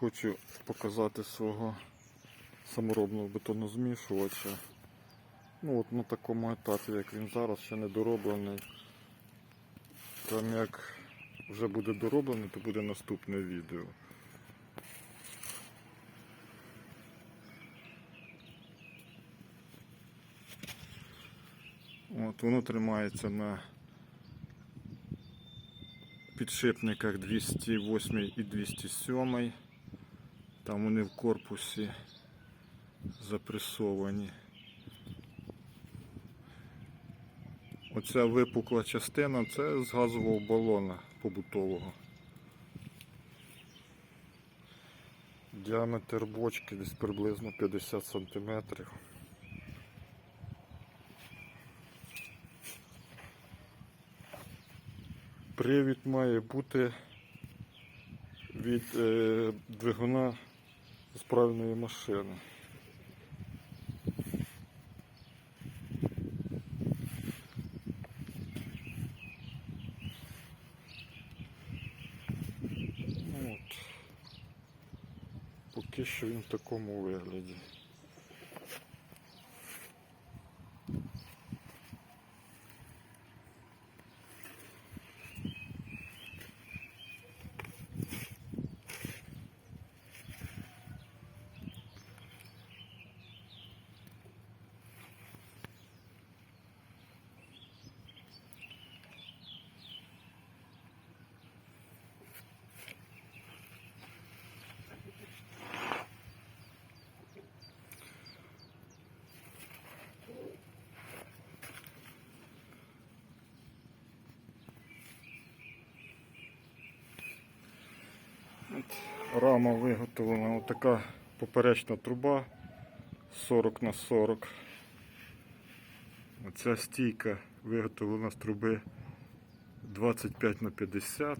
Хочу показати свого саморобного бетонозмішувача. Ну от на такому етапі, як він зараз, ще не дороблений. Там як вже буде дороблений, то буде наступне відео. От, воно тримається на підшипниках 208 і 207. Там вони в корпусі запресовані. Оця випукла частина це з газового балона побутового. Діаметр бочки десь приблизно 50 сантиметрів. Привід має бути від е, двигуна справної машини. Ну, От. Поки що він в такому вигляді. Рама виготовлена отака поперечна труба 40 на 40. Оця стійка виготовлена з труби 25 на 50.